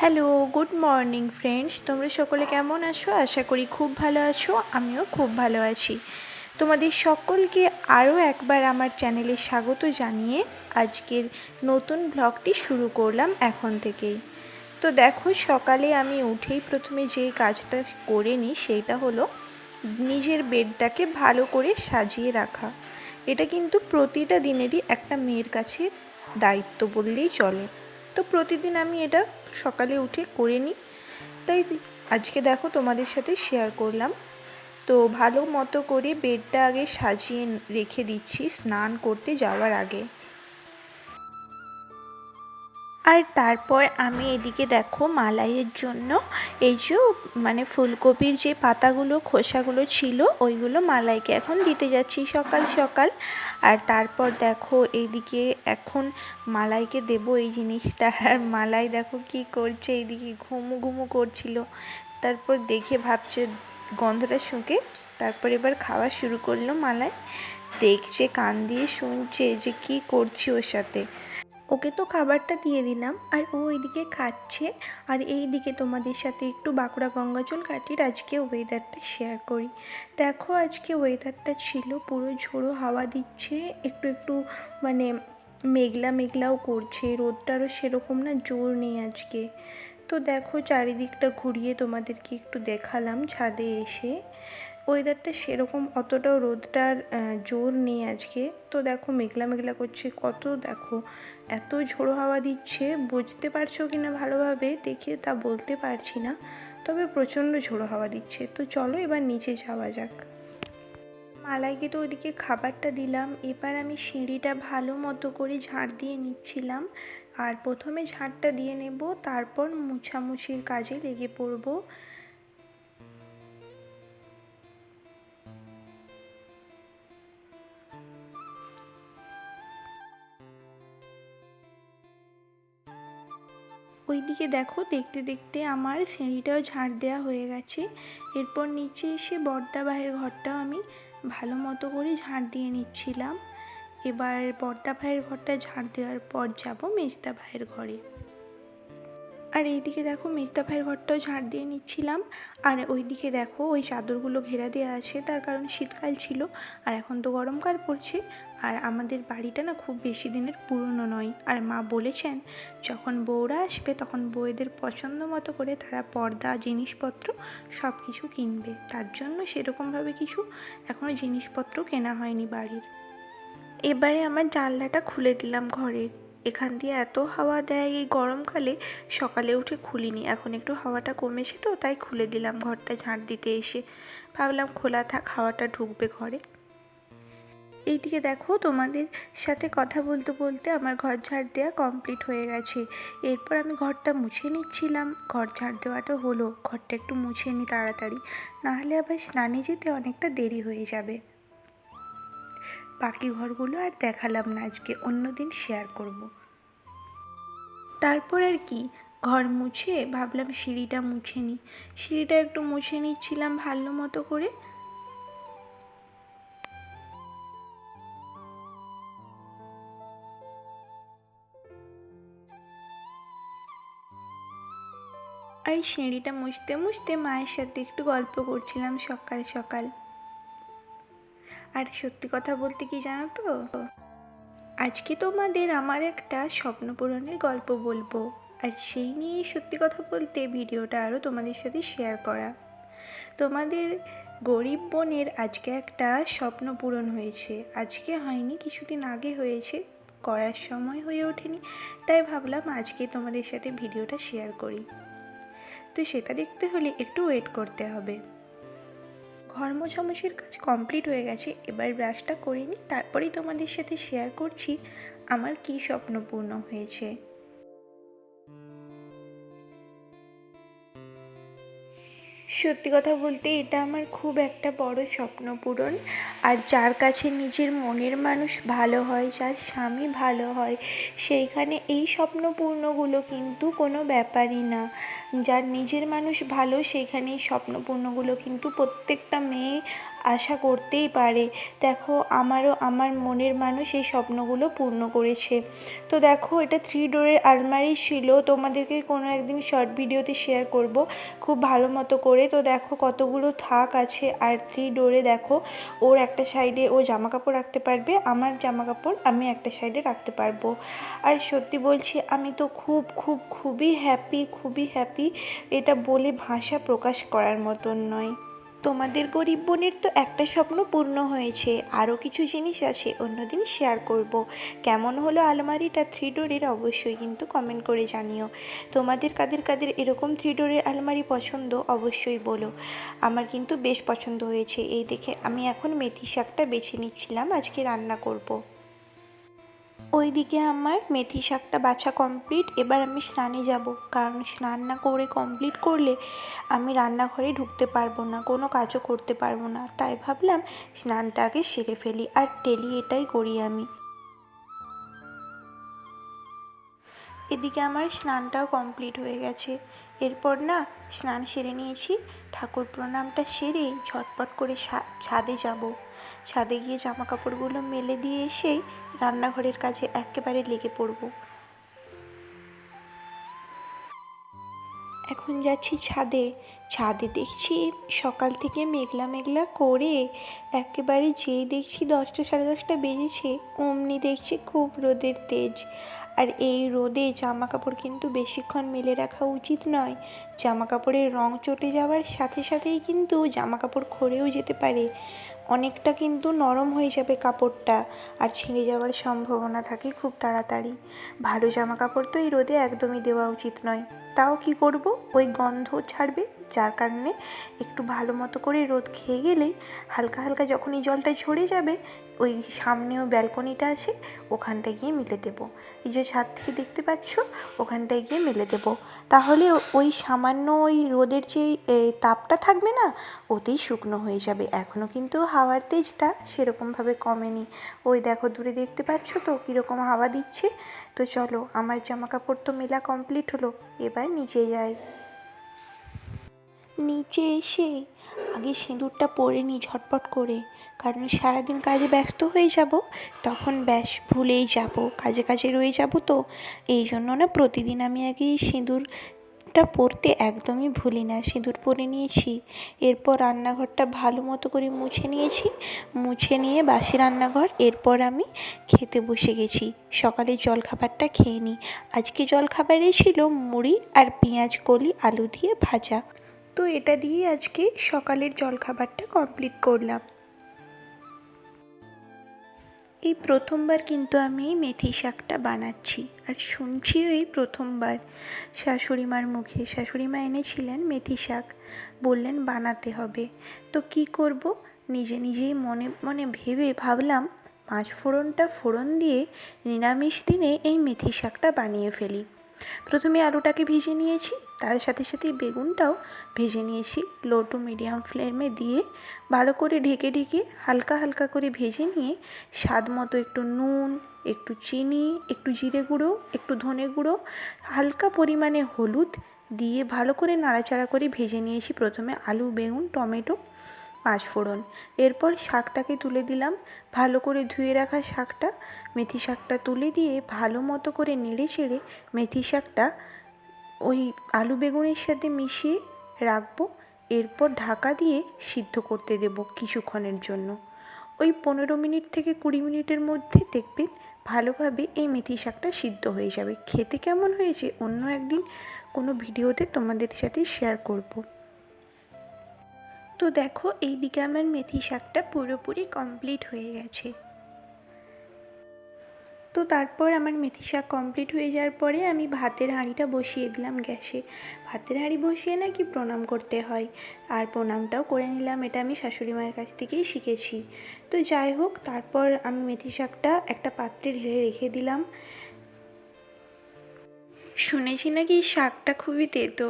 Hello good morning friends তোমরা সকলে কেমন আছো? আশা করি খুব ভালো আছো, আমিও খুব ভালো আছি। তোমাদের সকলকে আরও একবার আমার চ্যানেলে স্বাগত জানিয়ে আজকের নতুন ব্লগটি শুরু করলাম এখন থেকেই। তো দেখো, সকালে আমি উঠেই প্রথমে যে কাজটা করে নিই সেইটা হলো নিজের বেডটাকে ভালো করে সাজিয়ে রাখা। এটা কিন্তু প্রতিটা দিনেরই একটা মেয়ের কাছে দায়িত্ব বললেই চলে। তো প্রতিদিন আমি এটা সকালে উঠে করে নিই। তাই আজকে দেখো তোমাদের সাথে শেয়ার করলাম। তো ভালো মতো করে বেডটা আগে সাজিয়ে রেখে দিচ্ছি স্নান করতে যাওয়ার আগে। আর তারপর আমি এদিকে দেখো মালাইয়ের জন্য এই যে মানে ফুলকপির যে পাতাগুলো, খোসাগুলো ছিল, ওইগুলো মালাইকে এখন দিতে যাচ্ছি সকাল সকাল। আর তারপর দেখো এইদিকে এখন মালাইকে দেব এই জিনিসটা। আর মালাই দেখো কি করছে, এইদিকে ঘুমু ঘুমু করছিল। তারপর দেখে ভাবছে গন্ধটা শুঁকে। তারপর এবার খাওয়া শুরু করল মালাই। দেখছে কান দিয়ে শুনছে যে কি করছি ওর সাথে। ওকে তো খাবারটা দিয়ে দিলাম, আর ও ওইদিকে খাচ্ছে। আর এই দিকে তোমাদের সাথে একটু বাঁকুড়া গঙ্গাজল কাটির আজকে ওয়েদারটা শেয়ার করি। দেখো আজকে ওয়েদারটা ছিল, পুরো ঝোড়ো হাওয়া দিচ্ছে, একটু একটু মানে মেঘলা মেঘলাও করছে, রোদটারও সেরকম না, জোর নেই আজকে। তো দেখো চারিদিকটা ঘুরিয়ে তোমাদেরকে একটু দেখালাম ছাদে এসে। ওয়েদারটা সেরকম অতটাও রোদটার জোর নেই আজকে। তো দেখো, মেঘলা মেঘলা করছে, কত দেখো, এত ঝোড়ো হাওয়া দিচ্ছে, বুঝতে পারছ কি না ভালোভাবে? দেখে তা বলতে পারছি না, তবে প্রচণ্ড ঝোড়ো হাওয়া দিচ্ছে। তো চলো এবার নিচে যাওয়া যাক। মালাইকে তো ওইদিকে খাবারটা দিলাম, এবার আমি সিঁড়িটা ভালো মতো করে ঝাড় দিয়ে নিচ্ছিলাম। আর প্রথমে ঝাড়টা দিয়ে নেব, তারপর মুছামুছির কাজে লেগে পড়ব। ওইদিকে দেখো, দেখতে দেখতে আমার সিঁড়িটাও ঝাড় দেওয়া হয়ে গেছে। এরপর নিচে এসে বর্দা ভাইয়ের ঘরটাও আমি ভালো মতো করে ঝাড় দিয়ে নিচ্ছিলাম। এবার বর্দা ভাইয়ের ঘরটা ঝাড় দেওয়ার পর যাব মেজদা ভাইয়ের ঘরে। আর এইদিকে দেখো মেজদা ভাইয়ের ঘরটাও ঝাড় দিয়ে নিচ্ছিলাম। আর ওইদিকে দেখো ওই চাদরগুলো ঘেরা দেওয়া আছে, তার কারণ শীতকাল ছিল আর এখন তো গরমকাল পড়ছে। আর আমাদের বাড়িটা না খুব বেশি দিনের পুরনো নয়। আর মা বলেছেন, যখন বউরা আসবে তখন বউয়েদের পছন্দ মতো করে তারা পর্দা, জিনিসপত্র সব কিছু কিনবে। তার জন্য সেরকমভাবে কিছু এখনও জিনিসপত্র কেনা হয়নি বাড়ির। এবারে আমার জানলাটা খুলে দিলাম ঘরের। এখান দিয়ে এত হাওয়া দেয় এই গরমকালে, সকালে উঠে খুলিনি। এখন একটু হাওয়াটা কমেছে তো, তাই খুলে দিলাম ঘরটা ঝাঁট দিতে এসে। ভাবলাম খোলা থাক, হাওয়াটা ঢুকবে ঘরে। এইদিকে দেখো, তোমাদের সাথে কথা বলতে বলতে আমার ঘর ঝাড় দেওয়া কমপ্লিট হয়ে গেছে। এরপর আমি ঘরটা মুছে নিচ্ছিলাম। ঘর ঝাড় দেওয়াটা হলো, ঘরটা একটু মুছে নিই তাড়াতাড়ি। নাহলে আবার স্নানে যেতে অনেকটা দেরি হয়ে যাবে। বাকি ঘরগুলো আর দেখালাম না, আজকে অন্য দিন শেয়ার করব। তারপর আর কি, ঘর মুছে ভাবলাম সিঁড়িটা মুছে নিই। সিঁড়িটা একটু মুছে নিচ্ছিলাম ভালো মতো করে। আর সিঁড়িটা মুছতে মুছতে মায়ের সাথে একটু গল্প করছিলাম সকাল সকাল। আর সত্যি কথা বলতে কি জানো তো? আজকে তোমাদের আমার একটা স্বপ্ন পূরণের গল্প বলব। আর সেই নিয়েই সত্যি কথা বলতে ভিডিওটা আরও তোমাদের সাথে শেয়ার করা। তোমাদের গরিব বোনের আজকে একটা স্বপ্ন পূরণ হয়েছে। আজকে হয়নি, কিছুদিন আগে হয়েছে, করার সময় হয়ে ওঠেনি, তাই ভাবলাম আজকে তোমাদের সাথে ভিডিওটা শেয়ার করি। তো সেটা দেখতে হলে একটু ওয়েট করতে হবে। ঘর মোছামুছির কাজ কমপ্লিট হয়ে গেছে, এবার ব্রাশটা করে নিই, তারপরেই তোমাদের সাথে শেয়ার করছি আমার কী স্বপ্ন পূর্ণ হয়েছে। সত্যি কথা বলতে এটা আমার খুব একটা বড় স্বপ্ন পূরণ, আর যার কাছে নিজের মনের মানুষ ভালো হয়, যার স্বামী ভালো হয়, সেইখানে এই স্বপ্ন পূর্ণগুলো কিন্তু কোনো ব্যাপারই না। যার নিজের মানুষ ভালো সেইখানে স্বপ্নপূর্ণগুলো কিন্তু প্রত্যেকটা মেয়ে আশা করতেই পারে। দেখো, আমারও আমার মনের মানুষ এই স্বপ্নগুলো পূর্ণ করেছে। তো দেখো, এটা থ্রি ডোরের আলমারি ছিল। তোমাদেরকে কোনো একদিন শর্ট ভিডিওতে শেয়ার করব। খুব ভালো মতো করে। তো দেখো, কতগুলো থাক আছে। আর থ্রি ডোরে দেখো, ওর একটা সাইডে ও জামা কাপড় রাখতে পারবে, আমার জামা কাপড় আমি একটা সাইডে রাখতে পারব। আর সত্যি বলছি, আমি তো খুব খুব, খুবই হ্যাপি খুবই হ্যাপি এটা বলে ভাষা প্রকাশ করার মতন নয়। তোমাদের গরিব বোনের তো একটা স্বপ্ন পূর্ণ হয়েছে। আরও কিছু জিনিস আছে, অন্যদিন শেয়ার করব। কেমন হলো আলমারিটা? থ্রি ডোরের অবশ্যই কিন্তু কমেন্ট করে জানিও। তোমাদের কাদের কাদের এরকম থ্রি ডোরের আলমারি পছন্দ? অবশ্যই বলো। আমার কিন্তু বেশ পছন্দ হয়েছে। এই দেখে আমি এখন মেথি শাকটা বেছে নিচ্ছিলাম, আজকে রান্না করব। ওইদিকে আমার মেথি শাকটা বাছা কমপ্লিট এবার আমি স্নানে যাব। কারণ স্নান না করে কমপ্লিট করলে আমি রান্নাঘরে ঢুকতে পারব না, কোনো কাজও করতে পারব না। তাই ভাবলাম স্নানটা আগে সেরে ফেলি আর ডেলি এটাই করি আমি। এদিকে আমার স্নানটাও কমপ্লিট হয়ে গেছে। এরপর না স্নান সেরে নিয়েছি। ঠাকুর প্রণামটা সেরে ঝটপট করে ছাদে যাব। ছাদে গিয়ে জামা কাপড়গুলো মেলে দিয়ে এসেই রান্নাঘরের কাজে একেবারে লেগে পড়ব। এখন যাচ্ছি ছাদে। ছাদে দেখছি সকাল থেকে মেঘলা মেঘলা করে একেবারে যেই দেখছি দশটা সাড়ে দশটা বেজেছে, অমনি দেখছি খুব রোদের তেজ। আর এই রোদে জামা কাপড় কিন্তু বেশিক্ষণ মেলে রাখা উচিত নয়। জামা কাপড়ের রং চটে যাওয়ার সাথে সাথেই কিন্তু জামা কাপড় খরেও যেতে পারে। অনেকটা কিন্তু নরম হয়ে যাবে কাপড়টা আর ছিঁড়ে যাওয়ার সম্ভাবনা থাকে খুব তাড়াতাড়ি। ভালো জামা কাপড় তো এই রোদে একদমই দেওয়া উচিত নয়। তাও কি করব? ওই গন্ধ ছাড়বে, যার কারণে একটু ভালো মতো করে রোদ খেয়ে গেলেই হালকা হালকা যখন এই জলটা ঝরে যাবে, ওই সামনেও ব্যালকনিটা আছে, ওখানটায় গিয়ে মেলে দেবো। এই যে ছাদ থেকে দেখতে পাচ্ছ, ওখানটায় গিয়ে মেলে দেবো। তাহলে ওই সামান্য ওই রোদের যে তাপটা থাকবে না, ওতেই শুকনো হয়ে যাবে। এখনও কিন্তু হাওয়ার তেজটা সেরকমভাবে কমেনি। ওই দেখো, দূরে দেখতে পাচ্ছ তো, কীরকম হাওয়া দিচ্ছে। তো চলো, আমার জামা কাপড় তো মেলা কমপ্লিট হলো, এবার নিচে যাই। নিচে এসে আগে সিঁদুরটা পরে নিই ঝটপট করে, কারণ সারাদিন কাজে ব্যস্ত হয়ে যাব, তখন ব্যাস ভুলেই যাব, কাজে কাজে রয়ে যাব তো, এই জন্য না প্রতিদিন আমি আগে এই সিঁদুরটা পরতে একদমই ভুলি না। সিঁদুর পরে নিয়েছি, এরপর রান্নাঘরটা ভালো মতো করে মুছে নিয়েছি, মুছে নিয়ে বাসি রান্নাঘর, এরপর আমি খেতে বসে গেছি। সকালে জলখাবারটা খেয়ে নিই। আজকে জলখাবারে ছিল মুড়ি আর পেঁয়াজ, কলি, আলু দিয়ে ভাজা। তো এটা দিয়ে আজকে সকালের জলখাবারটা কমপ্লিট করলাম। এই প্রথমবার কিন্তু আমি মেথি শাকটা বানাচ্ছি। আর শুনছিও এই প্রথমবার শাশুড়িমার মুখে। শাশুড়িমা এনেছিলেন মেথি শাক। বললেন, বানাতে হবে। তো কি করব? নিজে নিজেই মনে মনে ভেবে ভাবলাম পাঁচ ফোড়নটা ফোড়ন দিয়ে নিরামিষ দিনে এই মেথি শাকটা বানিয়ে ফেলি। প্রথমে আলুটাকে ভেজে নিয়েছি, তার সাথে সাথে বেগুনটাও ভেজে নিয়েছি। লো টু মিডিয়াম ফ্লেমে দিয়ে ভালো করে ঢেকে ঢেকে হালকা হালকা করে ভেজে নিয়ে স্বাদ মতো একটু নুন, একটু চিনি, একটু জিরে গুঁড়ো, একটু ধনে গুঁড়ো, হালকা পরিমাণে হলুদ দিয়ে ভালো করে নাড়াচাড়া করে ভেজে নিয়েছি প্রথমে আলু, বেগুন, টমেটো পাঁচফোড়ন এরপর শাকটাকে তুলে দিলাম। ভালো করে ধুয়ে রাখা শাকটা, মেথি শাকটা তুলে দিয়ে ভালো মতো করে নেড়ে চেড়ে মেথি শাকটা ওই আলু বেগুনের সাথে মিশিয়ে রাখব। এরপর ঢাকা দিয়ে সিদ্ধ করতে দেব কিছুক্ষণের জন্য। ওই পনেরো মিনিট থেকে কুড়ি মিনিটের মধ্যে দেখবেন ভালোভাবে এই মেথি শাকটা সিদ্ধ হয়ে যাবে। খেতে কেমন হয়েছে? অন্য একদিন কোনো ভিডিওতে তোমাদের সাথে শেয়ার করব। তো দেখো, এইদিকে আমার মেথি শাকটা পুরোপুরি কমপ্লিট হয়ে গেছে। তো তারপর আমার মেথি শাক কমপ্লিট হয়ে যাওয়ার পরে আমি ভাতের হাঁড়িটা বসিয়ে দিলাম গ্যাসে। ভাতের হাঁড়ি বসিয়ে নাকি প্রণাম করতে হয়, আর প্রণামটাও করে নিলাম, এটা আমি শাশুড়ি মায়ের কাছ থেকেই শিখেছি। তো যাই হোক, তারপর আমি মেথি শাকটা একটা পাত্রে ঢেলে রেখে দিলাম। শুনেছি নাকি শাকটা খুবই তেতো।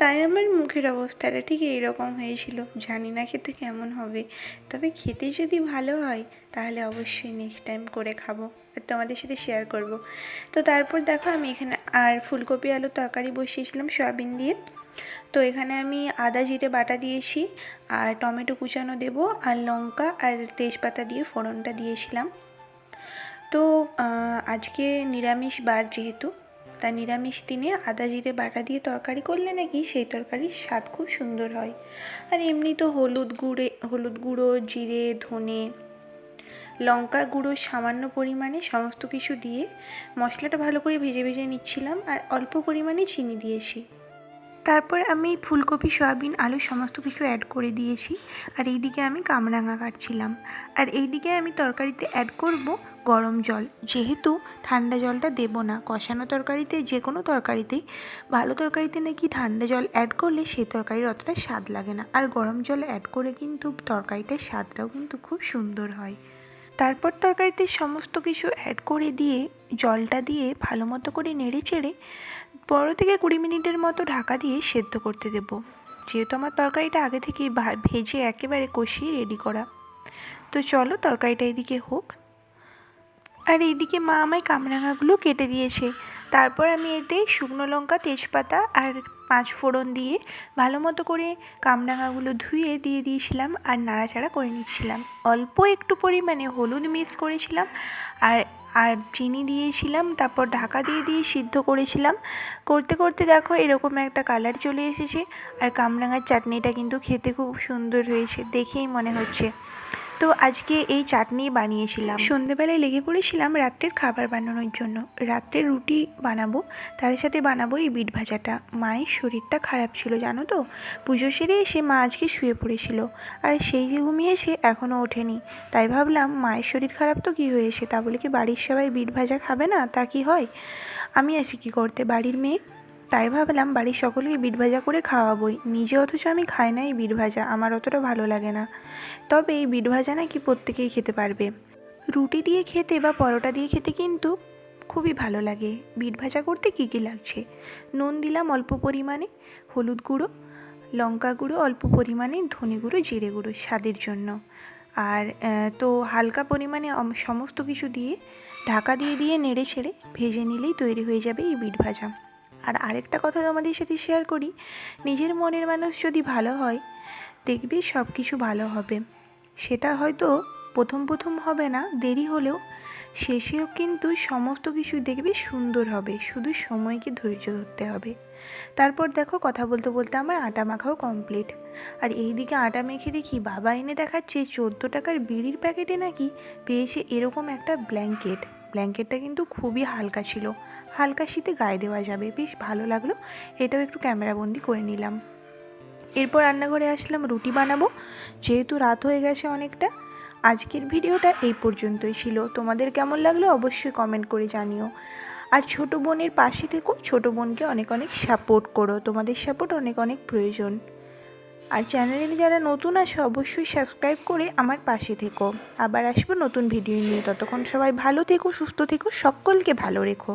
তাই আমার মুখের অবস্থাটা ঠিক এইরকম হয়েছিল। জানি না খেতে কেমন হবে। তবে খেতে যদি ভালো হয়, তাহলে অবশ্যই নেক্সট টাইম করে খাব। আর তোমাদের সাথে শেয়ার করব। তো তারপর দেখো আমি এখানে আর ফুলকপি আলুর তরকারি বসিয়েছিলাম সয়াবিন দিয়ে। তো এখানে আমি আদা, জিরে বাটা দিয়েছি, আর টমেটো কুচানো দেব, আর লঙ্কা, আর তেজপাতা দিয়ে ফোড়নটা দিয়েছিলাম। তো আজকে নিরামিষ বার যেহেতু তা নিরামিষ দিনে আদা জিরে বাটা দিয়ে তরকারি করলে নাকি সেই তরকারির স্বাদ খুব সুন্দর হয়। আর এমনি তো হলুদ গুঁড়ে, হলুদ গুঁড়ো, জিরে, ধনে, লঙ্কা গুঁড়ো সামান্য পরিমাণে সমস্ত কিছু দিয়ে মশলাটা ভালো করে ভেজে ভেজে নিচ্ছিলাম আর অল্প পরিমাণে চিনি দিয়েছি। তারপর আমি ফুলকপি, সয়াবিন, আলু সমস্ত কিছু অ্যাড করে দিয়েছি। আর এইদিকে আমি কামরাঙা কাটছিলাম। আর এইদিকে আমি তরকারিতে অ্যাড করব গরম জল। যেহেতু ঠান্ডা জলটা দেব না, কষানো তরকারিতে যে কোনো তরকারিতেই, ভালো তরকারিতে নাকি ঠান্ডা জল অ্যাড করলে সেই তরকারির অতটা স্বাদ লাগে না। আর গরম জল অ্যাড করে কিন্তু তরকারিটার স্বাদটাও কিন্তু খুব সুন্দর হয়। তারপর তরকারিতে সমস্ত কিছু অ্যাড করে দিয়ে, জলটা দিয়ে ভালো মতো করে নেড়ে চেড়ে, পনেরো থেকে কুড়ি মিনিটের মতো ঢাকা দিয়ে সেদ্ধ করতে দেবো। যেহেতু আমার তরকারিটা আগে থেকেই ভেজে একেবারে কষিয়ে রেডি করা। তো চলো তরকারিটা এদিকে হোক। আর এইদিকে মা আমায় কামরাঙাগুলো কেটে দিয়েছে। তারপর আমি এতে শুকনো লঙ্কা, তেজপাতা আর পাঁচ ফোড়ন দিয়ে ভালো মতো করে কামরাঙাগুলো ধুয়ে দিয়ে দিয়েছিলাম আর নাড়াচাড়া করে নিচ্ছিলাম। অল্প একটু পরিমাণে হলুদ মিক্স করেছিলাম আর আর চিনি দিয়েছিলাম, তারপর ঢাকা দিয়ে দিয়ে সিদ্ধ করেছিলাম। করতে করতে দেখো এরকম একটা কালার চলে এসেছে। আর কামরাঙার চাটনিটা কিন্তু খেতে খুব সুন্দর হয়েছে, দেখেই মনে হচ্ছে। তো আজকে এই চাটনি বানিয়েছিলাম। সন্ধেবেলায় লেগে পড়েছিলাম রাত্রের খাবার বানানোর জন্য। রাত্রে রুটি বানাবো, তার সাথে বানাবো এই বিট ভাজাটা। মায়ের শরীরটা খারাপ ছিল, জানো তো? পুজো সেরে এসে মা আজকে শুয়ে পড়েছিল। আর সেই ঘুমিয়ে এসে এখনও ওঠেনি। তাই ভাবলাম, মায়ের শরীর খারাপ তো কী হয়েছে? তা বলে কি বাড়ির সবাই বিট ভাজা খাবে না? তা কি হয়? আমি আছি কী করতে? বাড়ির মেয়ে তাই ভাবলাম বাড়ির সকলেই বিট ভাজা করে খাওয়াবোই। নিজে অথচ আমি খাই না এই বিট ভাজা আমার অতটা ভালো লাগে না। তবে এই বিট ভাজা নাকি প্রত্যেকেই খেতে পারবে। রুটি দিয়ে খেতে বা পরোটা দিয়ে খেতে কিন্তু খুবই ভালো লাগে। বিট ভাজা করতে কী কী লাগছে? নুন দিলাম অল্প পরিমাণে, হলুদ গুঁড়ো, লঙ্কা গুঁড়ো, অল্প পরিমাণে ধনে গুঁড়ো, জিরে গুঁড়ো স্বাদের জন্য। আর তো হালকা পরিমাণে সমস্ত কিছু দিয়ে ঢাকা দিয়ে দিয়ে নেড়ে ছেড়ে ভেজে নিলেই তৈরি হয়ে যাবে এই বিট ভাজা আর আরেকটা কথা তোমাদের সাথে শেয়ার করি, নিজের মনের মানুষ যদি ভালো হয়, দেখবি সব কিছু ভালো হবে। সেটা হয়তো প্রথম প্রথম হবে না, দেরি হলেও শেষেও কিন্তু সমস্ত কিছু দেখবি সুন্দর হবে, শুধু সময়কে ধৈর্য ধরতে হবে। তারপর দেখো কথা বলতে বলতে আমার আটা মাখাও কমপ্লিট আর এইদিকে আটা মেখে দেখি বাবা এনে দেখাচ্ছে চোদ্দ টাকার বিড়ির প্যাকেটে নাকি পেয়েছে এরকম একটা ব্ল্যাঙ্কেট ব্ল্যাঙ্কেটটা কিন্তু খুবই হালকা ছিল। হালকা শীতে গায়ে দেওয়া যাবে। বেশ ভালো লাগল। এটাও একটু ক্যামেরাবন্দি করে নিলাম। এরপর রান্নাঘরে আসলাম, রুটি বানাবো। যেহেতু রাত হয়ে গেছে অনেকটা, আজকের ভিডিওটা এই পর্যন্তই ছিল। তোমাদের কেমন লাগল অবশ্যই কমেন্ট করে জানিও। আর ছোট বোনের পাশে থেকো, ছোট বোনকে অনেক অনেক সাপোর্ট করো। তোমাদের সাপোর্ট অনেক অনেক প্রয়োজন। আর চ্যানেলে যারা নতুন আসো অবশ্যই সাবস্ক্রাইব করে আমার পাশে থেকো। আবার আসব নতুন ভিডিও নিয়ে। ততক্ষণ সবাই ভালো থেকো, সুস্থ থেকো, সকলকে ভালো রেখো।